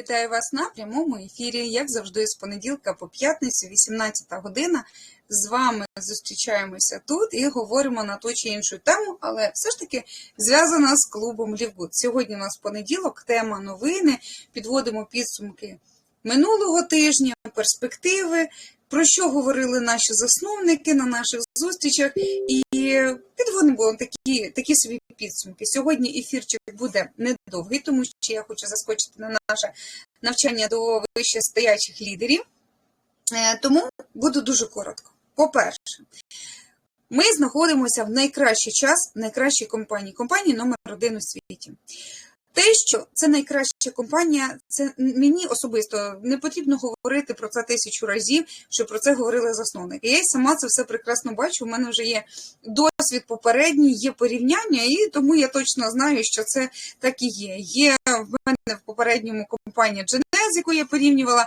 Вітаю вас на прямому ефірі, як завжди, з понеділка по п'ятницю, 18 година. З вами зустрічаємося тут і говоримо на ту чи іншу тему, але все ж таки зв'язана з клубом Лівгуд. Сьогодні у нас понеділок, тема новини. Підводимо підсумки минулого тижня, перспективи, про що говорили наші засновники на наших зустрічах, і підводимо такі, такі собі підсумки. Сьогодні ефірчик буде недовгий, тому що я хочу заскочити на наше навчання до вищестоячих лідерів. Е, Тому буду дуже коротко. По-перше, ми знаходимося в найкращий час в найкращій компанії, компанії номер один у світі. Те, що це найкраща компанія, це мені особисто не потрібно говорити про це тисячу разів, що про це говорили засновники. Я й сама це все прекрасно бачу. У мене вже є досвід попередній, є порівняння, і тому я точно знаю, що це так і є. Є в мене в попередньому компанія Genes, яку я порівнювала.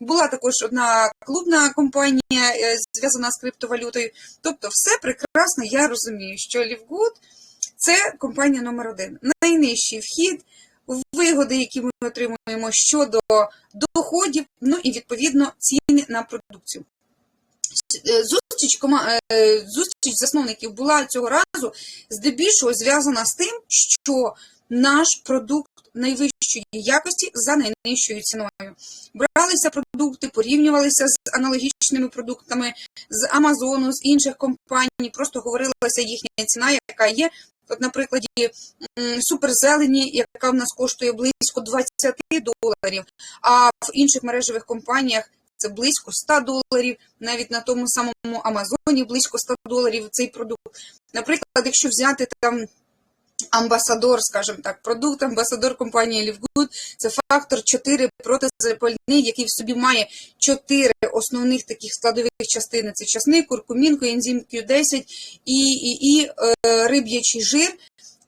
Була також одна клубна компанія, е, зв'язана з криптовалютою. Тобто, все прекрасно, я розумію, що Лівгуд це компанія номер один. Найнижчий вхід, вигоди, які ми отримуємо щодо доходів, ну і відповідно ціни на продукцію. Е, Зустріч, е, зустріч засновників була цього разу здебільшого зв'язана з тим, що наш продукт найвищої якості за найнижчою ціною. Бралися продукти, порівнювалися з аналогічними продуктами з Амазону, з інших компаній, просто говорилася їхня ціна, яка є. От, наприклад, м, суперзелені, яка в нас коштує близько 20 доларів, а в інших мережевих компаніях це близько 100 доларів, навіть на тому самому Амазоні близько 100 доларів цей продукт. Наприклад, якщо взяти там амбасадор, скажімо так, продукт амбасадор компанії Лівгуд, це фактор 4 протизапальний, який в собі має 4 основних таких складових частини: це часник, куркумін, коензим Q10 і, і, і е, риб'ячий жир.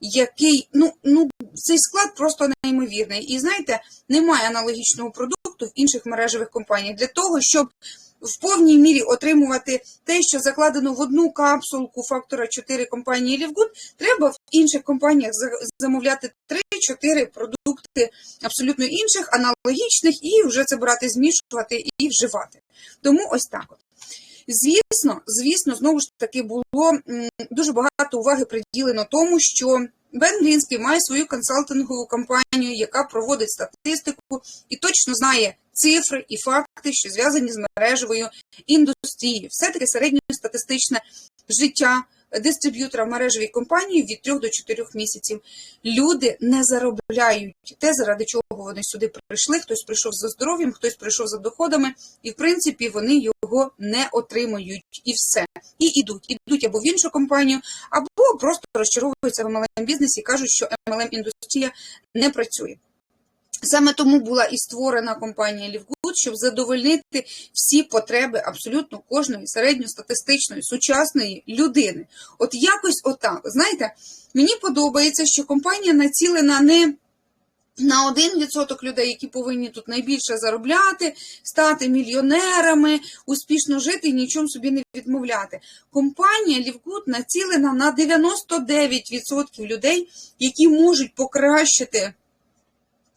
Який ну ну цей склад просто неймовірний, і знаєте, немає аналогічного продукту в інших мережевих компаніях для того, щоб в повній мірі отримувати те, що закладено в одну капсулку фактора 4 компанії Лівгуд, треба в інших компаніях замовляти 3-4 продукти абсолютно інших, аналогічних, і вже це брати, змішувати і вживати. Тому ось так от. Звісно, звісно, знову ж таки було дуже багато уваги приділено тому, що Бен Грінський має свою консалтингову компанію, яка проводить статистику і точно знає цифри і факти, що зв'язані з мережевою індустрією. Все-таки середньостатистичне життя дистриб'ютора в мережевій компанії від 3 до 4 місяців. Люди не заробляють те, заради чого вони сюди прийшли. Хтось прийшов за здоров'ям, хтось прийшов за доходами, і в принципі вони його не отримують. І все. І ідуть. Ідуть або в іншу компанію, або просто розчаровуються в MLM бізнесі і кажуть, що MLM індустрія не працює. Саме тому була і створена компанія Лівгуд, щоб задовольнити всі потреби абсолютно кожної середньостатистичної сучасної людини. От якось отак. Знаєте, мені подобається, що компанія націлена не на 1% людей, які повинні тут найбільше заробляти, стати мільйонерами, успішно жити і нічому собі не відмовляти. Компанія Лівгуд націлена на 99% людей, які можуть покращити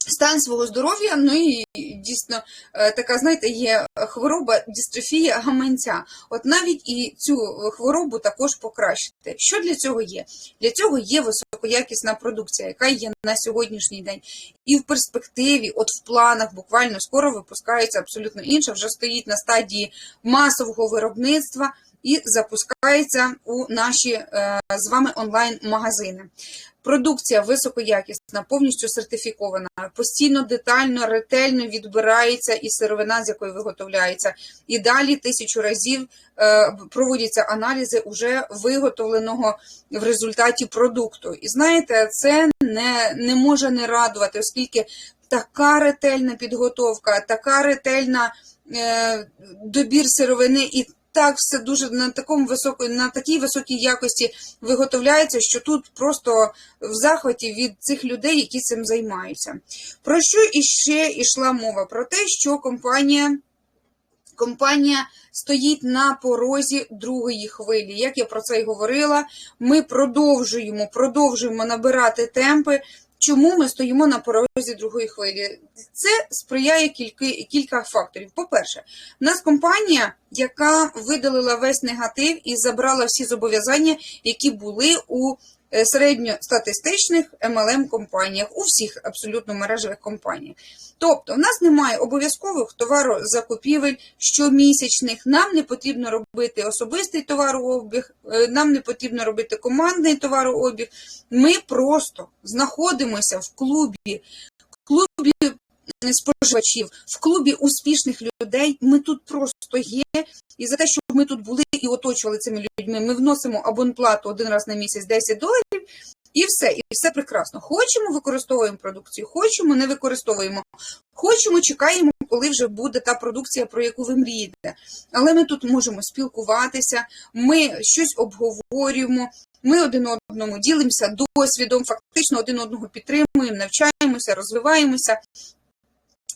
стан свого здоров'я, ну і дійсно е, така, знаєте, є хвороба дистрофія гаманця. От навіть і цю хворобу також покращити. Що для цього є? Для цього є високоякісна продукція, яка є на сьогоднішній день. І в перспективі, от в планах, буквально скоро випускається абсолютно інша, вже стоїть на стадії масового виробництва. І запускається у наші е, з вами онлайн-магазини. Продукція високоякісна, повністю сертифікована, постійно детально, ретельно відбирається і сировина, з якої виготовляється. І далі тисячу разів е, проводяться аналізи уже виготовленого в результаті продукту. І знаєте, це не, не може не радувати, оскільки така ретельна підготовка, така ретельна е, добір сировини і так все дуже на такому високо, на такій високій якості виготовляється, що тут просто в захваті від цих людей, які цим займаються. Про що іще йшла мова? Про те, що компанія. Компанія стоїть на порозі другої хвилі. Як я про це й говорила, ми продовжуємо, продовжуємо набирати темпи. Чому ми стоїмо на порозі другої хвилі? Це сприяє кілька, кілька факторів. По-перше, в нас компанія, яка видалила весь негатив і забрала всі зобов'язання, які були у середньостатистичних MLM компаніях, у всіх абсолютно мережевих компаніях. Тобто, в нас немає обов'язкових товарозакупівель щомісячних, нам не потрібно робити особистий товарообіг, е, нам не потрібно робити командний товарообіг. Ми просто знаходимося в клубі, в клубі споживачів, в клубі успішних людей. Ми тут просто є. І за те, що ми тут були і оточували цими людьми, ми вносимо абонплату один раз на місяць 10 доларів. І все, і все прекрасно. Хочемо, використовуємо продукцію, хочемо, не використовуємо. Хочемо, чекаємо, коли вже буде та продукція, про яку ви мрієте. Але ми тут можемо спілкуватися, ми щось обговорюємо, ми один одному ділимося досвідом, фактично один одного підтримуємо, навчаємося, розвиваємося.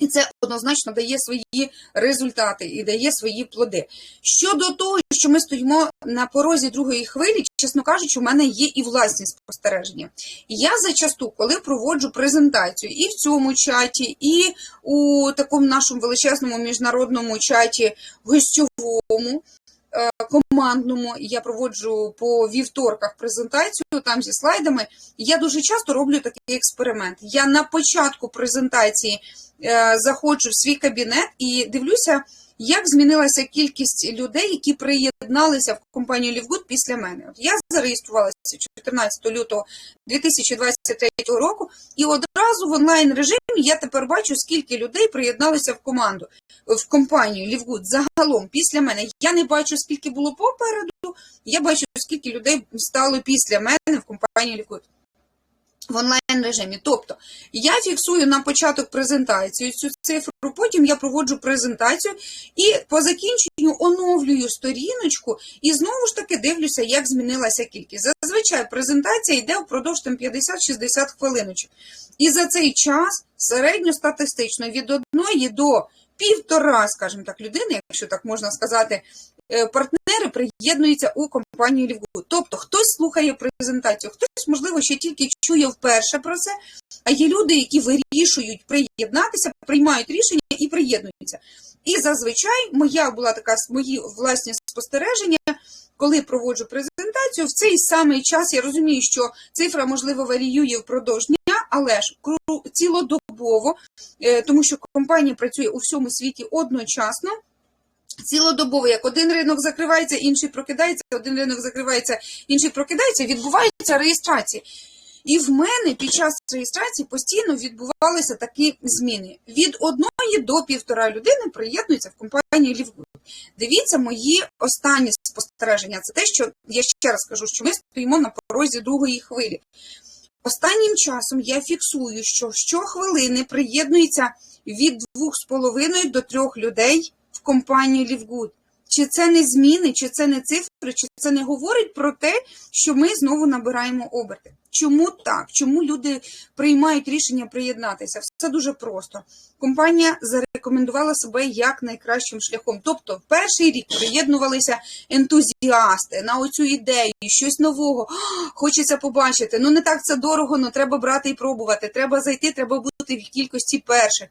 І це однозначно дає свої результати і дає свої плоди. Щодо того, що ми стоїмо на порозі другої хвилі, чесно кажучи, у мене є і власні спостереження. Я зачасту, коли проводжу презентацію і в цьому чаті, і у такому нашому величезному міжнародному чаті гостьовому, командному, я проводжу по вівторках презентацію там зі слайдами. Я дуже часто роблю такий експеримент. Я на початку презентації е, заходжу в свій кабінет і дивлюся, як змінилася кількість людей, які приєдналися в компанію Лівгуд після мене. От я зареєструвалася 14 лютого 2023 року, і одразу в онлайн режимі я тепер бачу, скільки людей приєдналися в команду в компанію Лівгуд загалом після мене. Я не бачу, скільки було попереду. Я бачу, скільки людей стало після мене в компанії Лівгуд. В онлайн режимі. Тобто я фіксую на початок презентацію цю цифру, потім я проводжу презентацію і по закінченню оновлюю сторіночку і знову ж таки дивлюся, як змінилася кількість. Зазвичай презентація йде впродовж там 50-60 хвилиночок. І за цей час середньостатистично від одної до півтора, скажімо так, людини, якщо так можна сказати, е, партнери приєднуються у компанію Лівгуд. Тобто хтось слухає презентацію, хтось, можливо, ще тільки чує вперше про це, а є люди, які вирішують приєднатися, приймають рішення і приєднуються. І зазвичай моя була така мої власні спостереження. Коли проводжу презентацію, в цей самий час я розумію, що цифра можливо варіює впродовж дня, але ж цілодобово, е, тому що компанія працює у всьому світі одночасно. Цілодобово, як один ринок закривається, інший прокидається, один ринок закривається, інший прокидається, відбуваються реєстрації. І в мене під час реєстрації постійно відбувалися такі зміни. Від одної до півтора людини приєднуються в компанію Лівгуд. Дивіться, мої останні спостереження. Це те, що я ще раз кажу, що ми стоїмо на порозі другої хвилі. Останнім часом я фіксую, що щохвилини приєднується від 2,5 до 3 людей в компанію Лівгуд. Чи це не зміни, чи це не цифри, чи це не говорить про те, що ми знову набираємо оберти? Чому так? Чому люди приймають рішення приєднатися? Все дуже просто. Компанія зарекомендувала себе як найкращим шляхом. Тобто, в перший рік приєднувалися ентузіасти на оцю ідею, щось нового. Хочеться побачити. Ну не так це дорого, але треба брати і пробувати. Треба зайти, треба бути в кількості перших.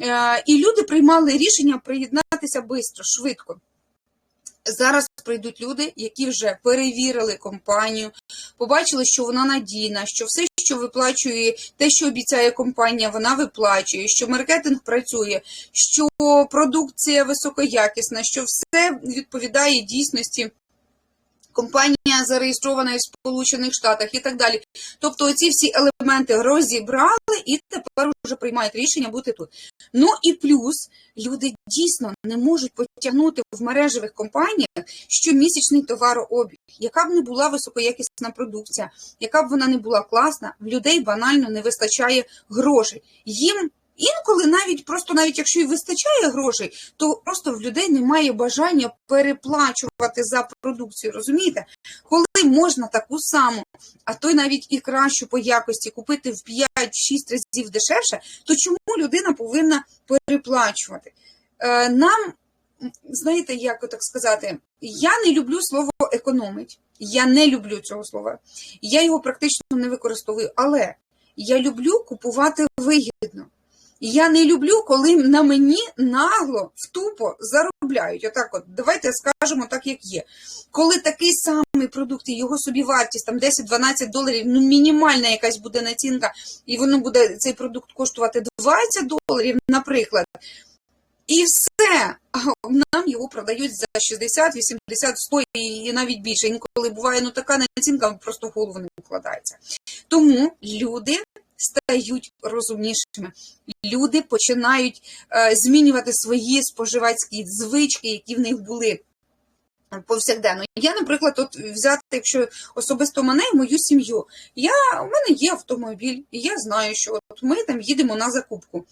Е, І люди приймали рішення приєднатися швидко, швидко. Зараз прийдуть люди, які вже перевірили компанію, побачили, що вона надійна, що все, що виплачує, те, що обіцяє компанія, вона виплачує, що маркетинг працює, що продукція високоякісна, що все відповідає дійсності. Компанія зареєстрована в Сполучених Штатах і так далі. Тобто, оці всі елементи розібрали і тепер вже приймають рішення бути тут. Ну і плюс люди дійсно не можуть потягнути в мережевих компаніях щомісячний товарообіг, яка б не була високоякісна продукція, яка б вона не була класна, в людей банально не вистачає грошей. Їм інколи навіть просто навіть якщо і вистачає грошей, то просто в людей немає бажання переплачувати за продукцію. Розумієте? Коли можна таку саму, а то й навіть і кращу по якості купити в 5-6 разів дешевше, то чому людина повинна переплачувати? Е, Нам, знаєте, як так сказати, я не люблю слово економить. Я не люблю цього слова. Я його практично не використовую, але Я люблю купувати вигідно. Я не люблю, коли на мені нагло, втупо заробляють. Отак, от давайте скажемо так, як є. Коли такий самий продукт, і його собівартість там 10-12 доларів, ну мінімальна якась буде націнка, і воно буде цей продукт коштувати 20 доларів, наприклад. І все, нам його продають за 60, 80, 100 і навіть більше. Інколи буває ну така націнка, просто голову не вкладається. Тому люди стають розумнішими. Люди починають е, змінювати свої споживацькі звички, які в них були. Повсякденно. Я, наприклад, от взяти, якщо особисто мене і мою сім'ю, я, у мене є автомобіль, і я знаю, що от ми там їдемо на закупку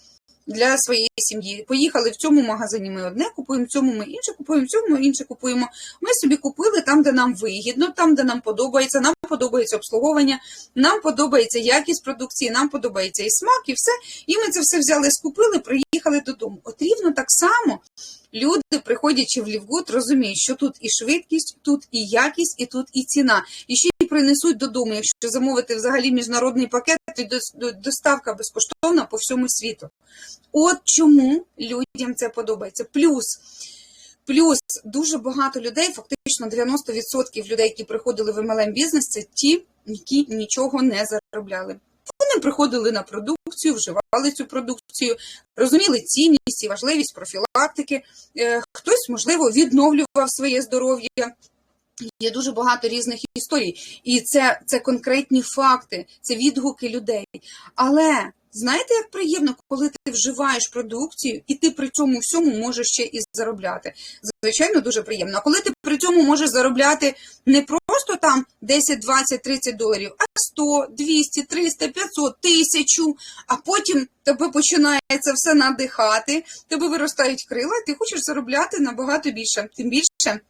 для своєї сім'ї. Поїхали в цьому магазині, ми одне купуємо, в цьому ми інше купуємо, в цьому інше купуємо. Ми собі купили там, де нам вигідно, там, де нам подобається, нам подобається обслуговування, нам подобається якість продукції, нам подобається і смак, і все. І ми це все взяли, скупили, приїхали додому. От рівно так само люди, приходячи в Лівгуд, розуміють, що тут і швидкість, тут і якість, і тут і ціна. І ще й принесуть додому, якщо замовити взагалі міжнародний пакет, то доставка безкоштовна по всьому світу. От чому людям це подобається. Плюс, плюс дуже багато людей, фактично 90% людей, які приходили в MLM бізнес, це ті, які нічого не заробляли. Вони приходили на продукцію, вживали цю продукцію, розуміли цінність і важливість профілактики. Е, Хтось, можливо, відновлював своє здоров'я. Є дуже багато різних історій, і це, це конкретні факти, це відгуки людей. Але знаєте, як приємно, коли ти вживаєш продукцію, і ти при цьому всьому можеш ще і заробляти. Звичайно, дуже приємно. А коли ти при цьому можеш заробляти не просто там 10, 20, 30 доларів, а 100, 200, 300, 500, 1000, а потім тебе починає це все надихати, тебе виростають крила, і ти хочеш заробляти набагато більше. Тим більше.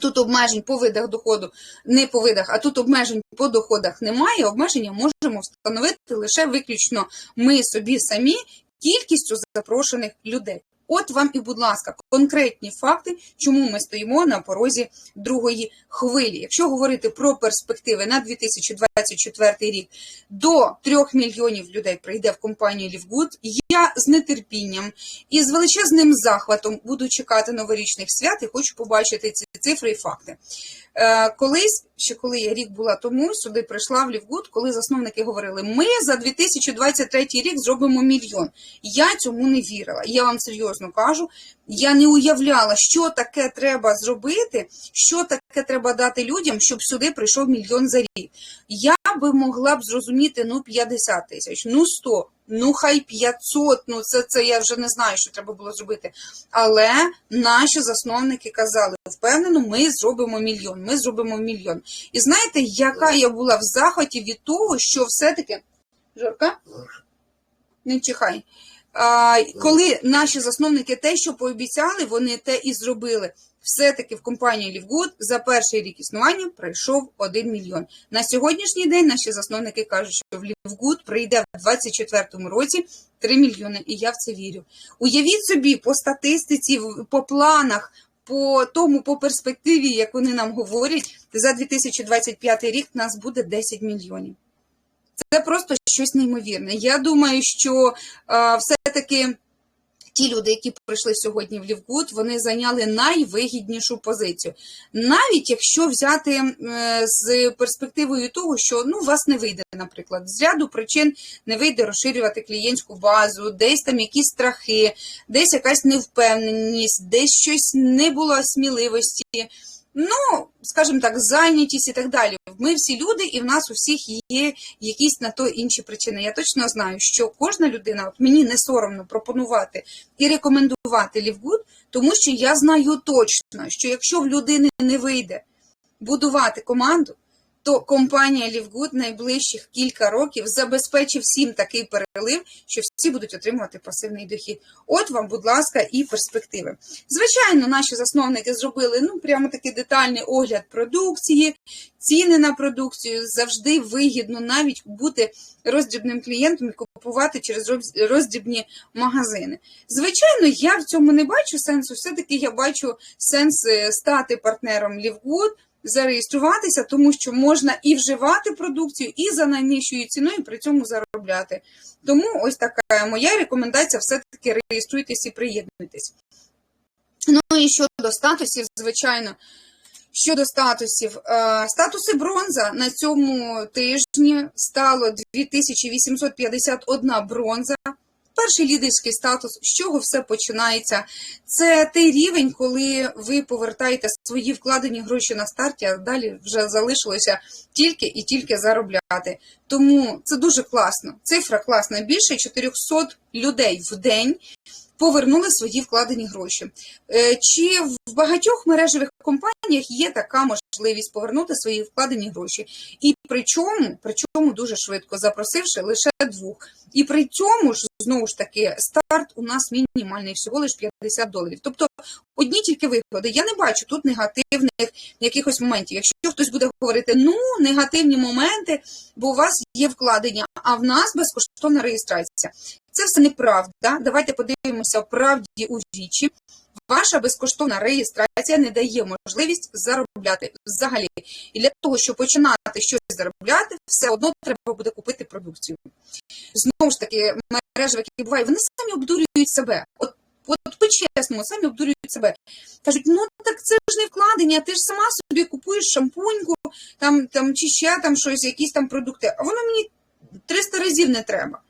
Тут обмежень по видах доходу, не по видах, а тут обмежень по доходах немає. Обмеження можемо встановити лише виключно ми собі самі кількістю запрошених людей. От вам і, будь ласка, конкретні факти, чому ми стоїмо на порозі другої хвилі. Якщо говорити про перспективи на 2024 рік, до 3 мільйонів людей прийде в компанію Лівгуд. Я з нетерпінням і з величезним захватом буду чекати новорічних свят і хочу побачити ці цифри і факти. Е, колись, ще коли я рік була тому, сюди прийшла в Лівгуд, коли засновники говорили, ми за 2023 рік зробимо мільйон. Я цьому не вірила. Я вам серйозно кажу, я не уявляла, що таке треба зробити, що таке треба дати людям, щоб сюди прийшов мільйон за рік. Я би могла б зрозуміти ну 50 тисяч, ну 100, ну хай 500, ну це, це я вже не знаю, що треба було зробити. Але наші засновники казали, впевнено, ми зробимо мільйон, ми зробимо мільйон. І знаєте, яка я була в захваті від того, що все-таки Жорка? Не чихай. Коли наші засновники те, що пообіцяли, вони те і зробили. Все-таки в компанії Лівгуд за перший рік існування прийшов 1 мільйон. На сьогоднішній день наші засновники кажуть, що в Лівгуд прийде в 2024 році 3 мільйони, і я в це вірю. Уявіть собі, по статистиці, по планах, по тому, по перспективі, як вони нам говорять, за 2025 рік нас буде 10 мільйонів. Це просто щось неймовірне. Я думаю, що е, все-таки ті люди, які прийшли сьогодні в Лівгуд, вони зайняли найвигіднішу позицію. Навіть якщо взяти з перспективою того, що ну, у вас не вийде, наприклад, з ряду причин не вийде розширювати клієнтську базу, десь там якісь страхи, десь якась невпевненість, десь щось не було сміливості. Ну, скажімо так, зайнятість і так далі. Ми всі люди, і в нас у всіх є якісь на то інші причини. Я точно знаю, що кожна людина, от мені не соромно пропонувати і рекомендувати Лівгуд, тому що я знаю точно, що якщо в людини не вийде будувати команду, то компанія Лівгуд найближчих кілька років забезпечить всім такий перелив, що всі будуть отримувати пасивний дохід. От вам, будь ласка, і перспективи. Звичайно, наші засновники зробили ну прямо такий детальний огляд продукції, ціни на продукцію. Завжди вигідно навіть бути роздрібним клієнтом і купувати через роз- роздрібні магазини. Звичайно, я в цьому не бачу сенсу. Все-таки я бачу сенс е, стати партнером Лівгуд. Зареєструватися, тому що можна і вживати продукцію, і за найнижчою ціною при цьому заробляти. Тому ось така моя рекомендація: все-таки реєструйтесь і приєднуйтесь. Ну і щодо статусів, звичайно. Щодо статусів, Е, статуси бронза на цьому тижні стало 2851 бронза. Перший лідерський статус, з чого все починається, це той рівень, коли ви повертаєте свої вкладені гроші на старті, а далі вже залишилося тільки і тільки заробляти. Тому це дуже класно. Цифра класна. Більше 400 людей в день повернули свої вкладені гроші. Е, Чи в багатьох мережевих компаніях є така можливість повернути свої вкладені гроші? І причому, причому дуже швидко, запросивши лише двох. І при цьому ж знову ж таки старт у нас мінімальний, всього лиш 50 доларів. Тобто одні тільки вигоди. Я не бачу тут негативних якихось моментів. Якщо хтось буде говорити, ну негативні моменти, бо у вас є вкладення, а в нас безкоштовна реєстрація. Це все неправда. Давайте подивимося правді у вічі. Ваша безкоштовна реєстрація не дає можливість заробляти взагалі. І для того, щоб починати щось заробляти, все одно треба буде купити продукцію. Знову ж таки, мережі, які бувають, вони самі обдурюють себе. От, от по-чесному, самі обдурюють себе. Кажуть, ну так це ж не вкладення, ти ж сама собі купуєш шампуньку, там, там чи ще там щось, якісь там продукти, а воно мені 300 разів не треба.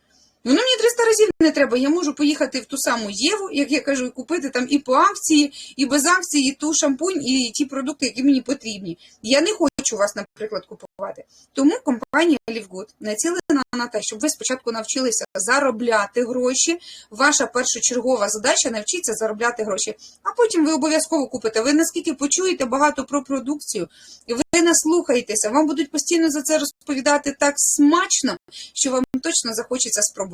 Воно мені 300 разів не треба. Я можу поїхати в ту саму Єву, як я кажу, і купити там і по акції, і без акції, і ту шампунь, і ті продукти, які мені потрібні. Я не хочу вас, наприклад, купувати. Тому компанія Livegood націлена на те, щоб ви спочатку навчилися заробляти гроші. Ваша першочергова задача навчитися заробляти гроші, а потім ви обов'язково купите. Ви наскільки почуєте багато про продукцію, і ви наслухаєтеся, вам будуть постійно за це розповідати так смачно, що вам точно захочеться спробувати.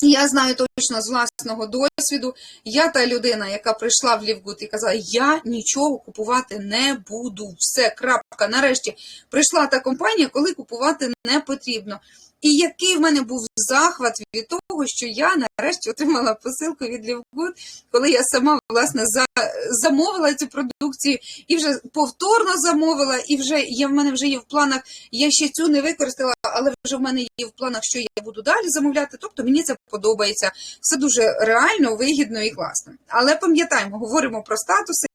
Я знаю точно з власного досвіду. Я та людина, яка прийшла в Лівгуд і казала, я нічого купувати не буду. Все, крапка. Нарешті прийшла та компанія, коли купувати не потрібно. І який в мене був захват від того, що я нарешті отримала посилку від Лівгуд, коли я сама власне за, замовила цю продукцію і вже повторно замовила, і вже я в мене вже є в планах. Я ще цю не використала, але вже в мене є в планах, що я буду далі замовляти. Тобто мені це подобається. Все дуже реально, вигідно і класно. Але пам'ятаємо, говоримо про статуси,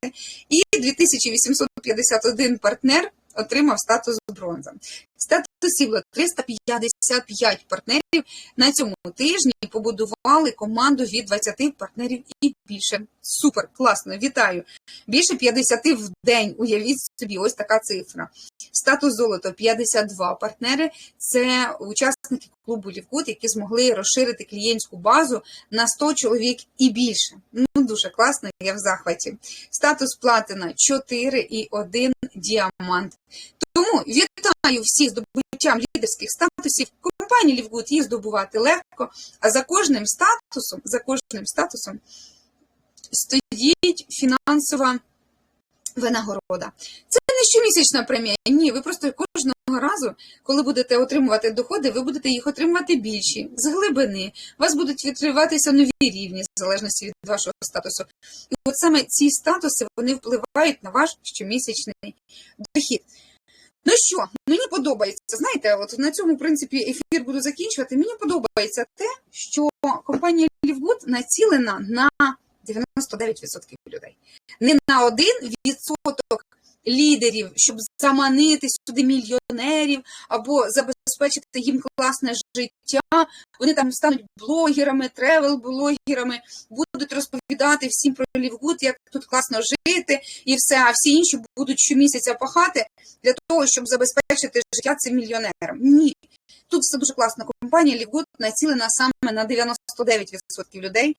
і 2851 партнер отримав статус бронза. Статусів було 355 партнерів на цьому тижні побудували команду від 20 партнерів і більше. Супер, класно, вітаю! Більше 50 в день. Уявіть собі, ось така цифра. Статус золото 52 партнери. Це учасники клубу Лівкут, які змогли розширити клієнтську базу на 100 чоловік і більше. Ну дуже класно, я в захваті. Статус платина 4 і 1 діамант. Тому вітаю всіх здобуттям лідерських статусів. Компанії Лівгуд їх здобувати легко, а за кожним статусом, за кожним статусом стоїть фінансова винагорода. Це не щомісячна премія. Ні, ви просто кожного разу, коли будете отримувати доходи, ви будете їх отримувати більші, з глибини. Вас будуть відкриватися нові рівні, в залежності від вашого статусу. І от саме ці статуси вони впливають на ваш щомісячний дохід. Ну що, мені подобається. Знаєте, от на цьому принципі ефір буду закінчувати. Мені подобається те, що компанія Лівгуд націлена на 99% людей. Не на один відсоток лідерів, щоб заманити сюди мільйонерів або забезпечити їм класне життя. Вони там стануть блогерами, тревел-блогерами, будуть розповідати всім про Лівгуд, як тут класно жити і все. А всі інші будуть щомісяця пахати для того, щоб забезпечити життя цим мільйонерам. Ні. Тут все дуже класно. Компанія Лівгуд націлена саме на 99% людей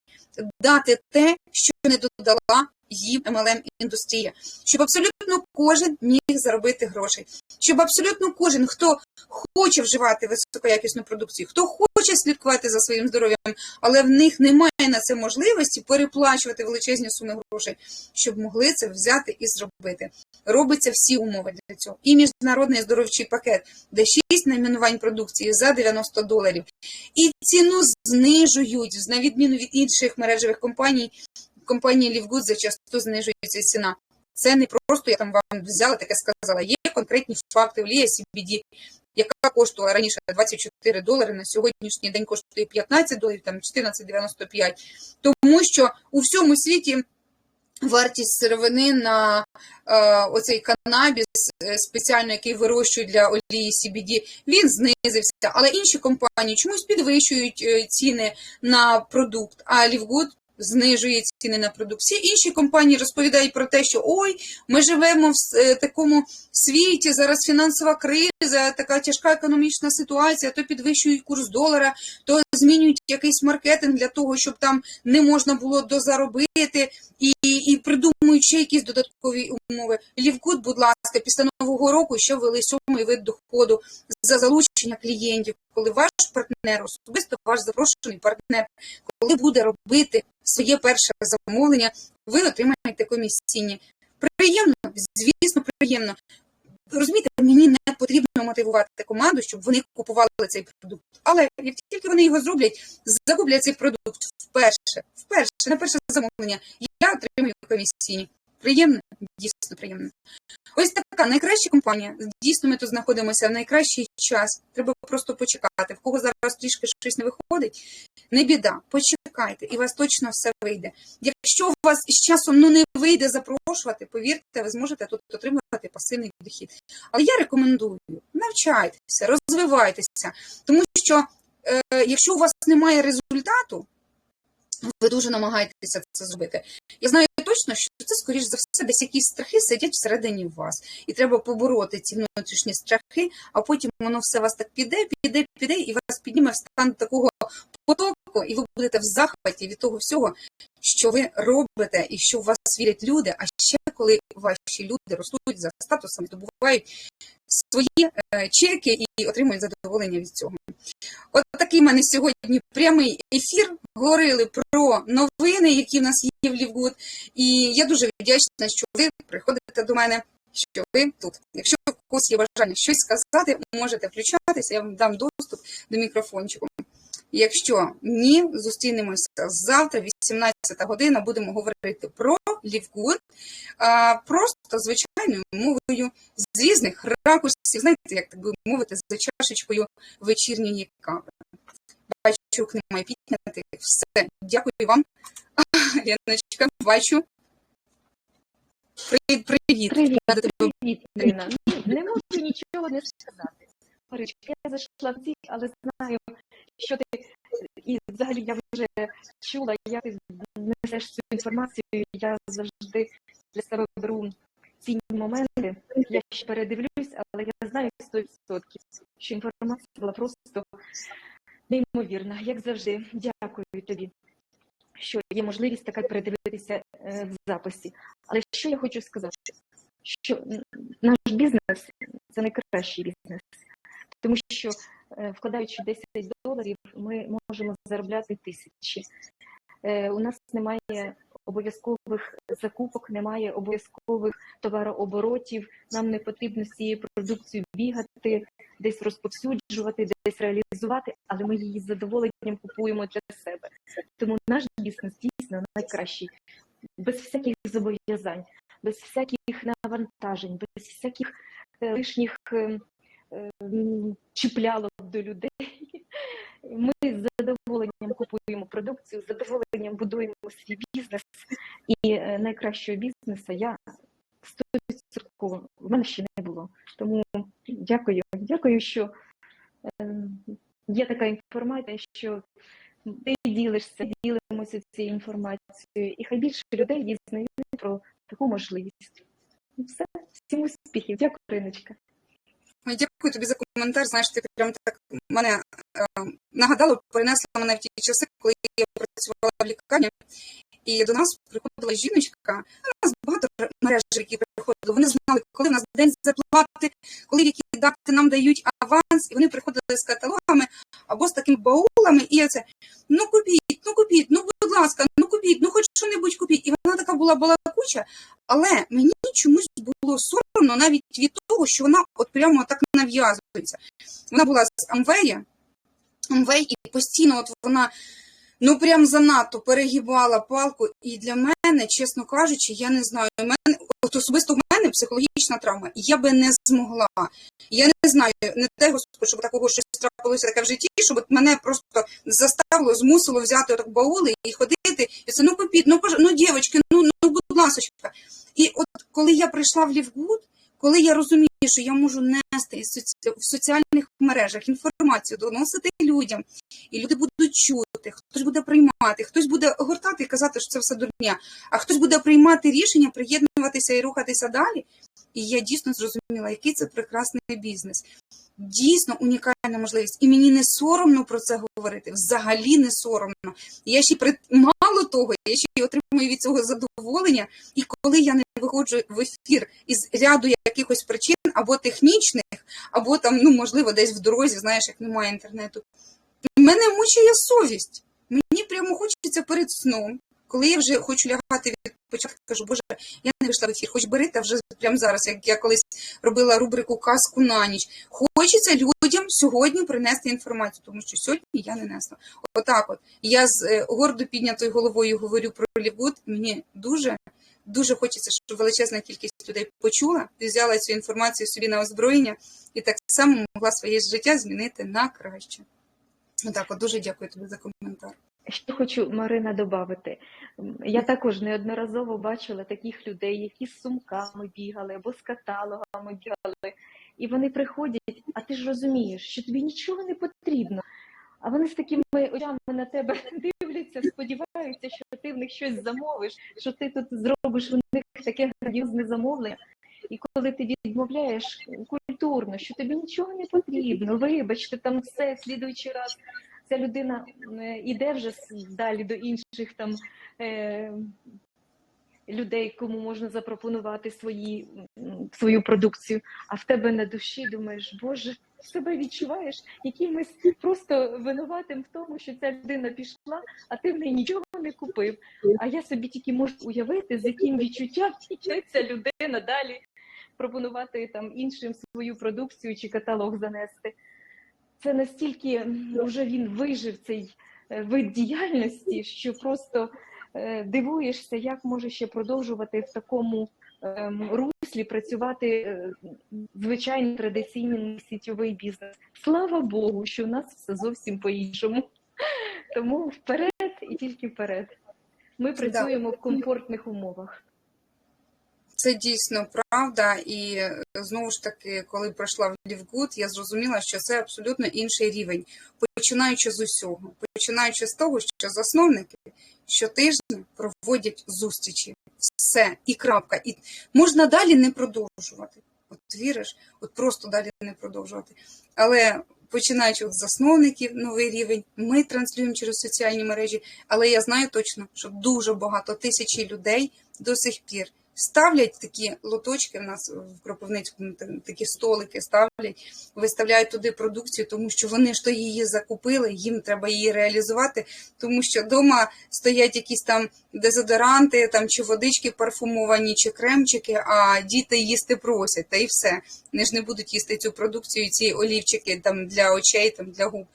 дати те, що не додала їм MLM індустрія, щоб абсолютно кожен міг заробити грошей, щоб абсолютно кожен, хто хоче вживати високоякісну продукцію, хто хоче слідкувати за своїм здоров'ям, але в них немає на це можливості переплачувати величезні суми грошей, щоб могли це взяти і зробити. Робиться всі умови для цього. І міжнародний здоровчий пакет, де 6 найменувань продукції за 90 доларів. І ціну знижують, на відміну від інших мережевих компаній, компанії Лівгуд зачасту знижується ціна. Це не просто я там вам взяла таке сказала. Є конкретні факти. Олія CBD, яка коштувала раніше 24 долари, на сьогоднішній день коштує 15 доларів, там 14,95. Тому що у всьому світі вартість сировини на е, оцей канабіс е, спеціально, який вирощують для олії CBD, він знизився. Але інші компанії чомусь підвищують е, ціни на продукт, а Лівгуд знижує ціни на продукт. Інші компанії розповідають про те, що ой, ми живемо в е, такому світі, зараз фінансова криза, така тяжка економічна ситуація, то підвищують курс долара, то змінюють якийсь маркетинг для того, щоб там не можна було дозаробити, і, і придумують ще якісь додаткові умови. Лівкут, будь ласка, після нового року ще ввели сьомий вид доходу за залучення клієнтів, коли ваш партнер, особисто ваш запрошений партнер, коли буде робити своє перше замовлення, ви отримаєте комісійні. Приємно, звісно, приємно. Розумієте, мені не потрібно мотивувати команду, щоб вони купували цей продукт. Але як тільки вони його зроблять, закуплять цей продукт вперше, вперше, на перше замовлення, я отримую комісійні. Приємно, дійсно приємно. Ось така найкраща компанія. Дійсно, ми тут знаходимося в найкращий час. Треба просто почекати. В кого зараз трішки щось не виходить, не біда. Почекайте, і у вас точно все вийде. Якщо у вас з часом ну не вийде запрошувати, повірте, ви зможете тут отримувати пасивний дохід. Але я рекомендую навчайтеся, розвивайтеся, тому що е, якщо у вас немає результату, ви дуже намагаєтеся це зробити. Я знаю точно, що це, скоріш за все, десь якісь страхи сидять всередині вас. І треба побороти ці внутрішні страхи, а потім воно все вас так піде, піде, піде, і вас підніме в стан такого потоку, і ви будете в захваті від того всього, що ви робите, і що в вас вірять люди. А ще коли ваші люди ростуть за статусом, добувають свої е, чеки і отримують задоволення від цього. От такий в мене сьогодні прямий ефір. Говорили про новини, які в нас є в Лівгуд. І я дуже вдячна, що ви приходите до мене, що ви тут. Якщо у когось є бажання щось сказати, можете включатися, я вам дам доступ до мікрофончику. Якщо ні, зустрінемося завтра, 18 година, будемо говорити про Лівгуд, просто звичайною мовою з різних ракурсів, знаєте, як так би мовити, за чашечкою вечірньої кави. Бачу, рук немає підняти. Все, дякую вам. Леночка, бачу. Привіт, привіт. Привіт, привіт, Ірина. Не можу нічого не сказати. Я зайшла в ці, але знаю, що ти і взагалі я вже чула, як ти несеш цю інформацію. Я завжди для себе беру цінні моменти. Я ще передивлюсь, але я знаю 100%, що інформація була просто неймовірна. Як завжди, дякую тобі, що є можливість така передивитися е, в записі. Але що я хочу сказати? що наш бізнес це найкращий бізнес, тому що е, вкладаючи 10 доларів, ми можемо заробляти тисячі. Е, У нас немає обов'язкових закупок, немає обов'язкових товарооборотів. Нам не потрібно з цією продукцією бігати, десь розповсюджувати, десь реалізувати, але ми її з задоволенням купуємо для себе. Тому наш бізнес дійсно найкращий, без всяких зобов'язань без всяких навантажень, без всяких е, лишніх е, е, м, чіплялок до людей. Ми з задоволенням купуємо продукцію, з задоволенням будуємо свій бізнес. І е, найкращого бізнесу я 100% в мене ще не було. Тому дякую, дякую, що е, є така інформація, що ти ділишся, ділимося цією інформацією, і хай більше людей дізнають про таку можливість. І все, всім успіхів. Дякую, Риночка. Дякую тобі за коментар. Знаєш, ти прям так мене е, нагадало, перенесла мене в ті часи, коли я працювала в лікарні, і до нас приходила жіночка. У нас багато мережі, які приходили. Вони знали, коли в нас день зарплати, коли які дати нам дають аванс, і вони приходили з каталогами або з такими баулами, і оце ну купіть, ну купіть, ну будь ласка, ну купіть, ну хоч що-небудь купіть. І вона така була балакуча, але мені чомусь було соромно навіть від того, що вона от прямо так нав'язується. Вона була з Амвея, Амвей, і постійно от вона ну прям занадто перегибала палку. І для мене, чесно кажучи, я не знаю. У мене от особисто в мене психологічна травма. Я би не змогла. Я не знаю, не те господи, щоб такого щось трапилося таке в житті, щоб мене просто заставило, змусило взяти баули і ходити. І це ну попіть, ну пож... ну дівчатки, ну ну будь ласочка. І от коли я прийшла в Лівгуд, коли я розумію, що я можу нести в соціальних мережах інформацію, доносити людям, і люди будуть чути, хтось буде приймати, хтось буде гортати і казати, що це все дурня, а хтось буде приймати рішення, приєднуватися і рухатися далі. І я дійсно зрозуміла, який це прекрасний бізнес. Дійсно унікальна можливість. І мені не соромно про це говорити. Взагалі не соромно. Я ще при мало того, я ще й отримую від цього задоволення. І коли я не виходжу в ефір із ряду якихось причин, або технічних, або там, ну можливо, десь в дорозі, знаєш, як немає інтернету. Мене мучає совість. Мені прямо хочеться перед сном, коли я вже хочу лягати від початку, кажу, Боже, я не вийшла в ефір, хоч бери та вже прямо зараз, як я колись робила рубрику Казку на ніч. Хочеться людям сьогодні принести інформацію, тому що сьогодні я не несла. Отак, от я з е, гордо піднятою головою говорю про Лівуд. Мені дуже дуже хочеться, щоб величезна кількість людей почула, взяла цю інформацію собі на озброєння і так само могла своє життя змінити на краще. Отак, от дуже дякую тобі за коментар. Ще хочу, Марина, додати. Я також неодноразово бачила таких людей, які з сумками бігали або з каталогами бігали. І вони приходять, а ти ж розумієш, що тобі нічого не потрібно. А вони з такими очами на тебе дивляться, сподіваються, що ти в них щось замовиш, що ти тут зробиш в них таке грандіозне замовлення. І коли ти відмовляєш культурно, що тобі нічого не потрібно, вибачте, там все, слідуючий раз ця людина е, іде вже далі до інших там е, людей, кому можна запропонувати свої, свою продукцію, а в тебе на душі думаєш, Боже, себе відчуваєш якимось просто винуватим в тому, що ця людина пішла, а ти в неї нічого не купив. А я собі тільки можу уявити, з яким відчуттям йде ця людина далі пропонувати там іншим свою продукцію чи каталог занести. Це настільки вже він вижив цей е, вид діяльності, що просто е, дивуєшся, як може ще продовжувати в такому ем, руслі працювати е, звичайний традиційний сітєвий бізнес. Слава Богу, що в нас все зовсім по-іншому. Тому вперед і тільки вперед. Ми працюємо в комфортних умовах. Це дійсно правда, і е, знову ж таки, коли пройшла в Лівгуд, я зрозуміла, що це абсолютно інший рівень, починаючи з усього, починаючи з того, що засновники щотижня проводять зустрічі, все і крапка. І можна далі не продовжувати. От віриш, от просто далі не продовжувати. Але починаючи від засновників, новий рівень, ми транслюємо через соціальні мережі. Але я знаю точно, що дуже багато тисячі людей до сих пір ставлять такі лоточки в нас в Кропивницькому, та- такі столики ставлять, виставляють туди продукцію, тому що вони ж то її закупили, їм треба її реалізувати, тому що вдома стоять якісь там дезодоранти, там чи водички парфумовані, чи кремчики, а діти їсти просять, та і все. Вони ж не будуть їсти цю продукцію, ці олівчики там для очей, там для губ.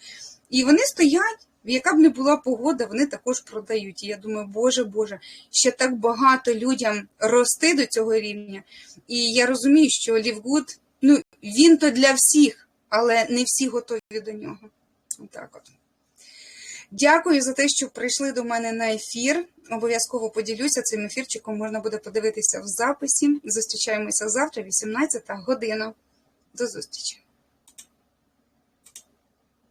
І вони стоять. Яка б не була погода, вони також продають. І я думаю, боже Боже, ще так багато людям рости до цього рівня. І я розумію, що Лівгуд, ну він то для всіх, але не всі готові до нього. Отак от. Дякую за те, що прийшли до мене на ефір. Обов'язково поділюся цим ефірчиком. Можна буде подивитися в записі. Зустрічаємося завтра, 18 година. До зустрічі.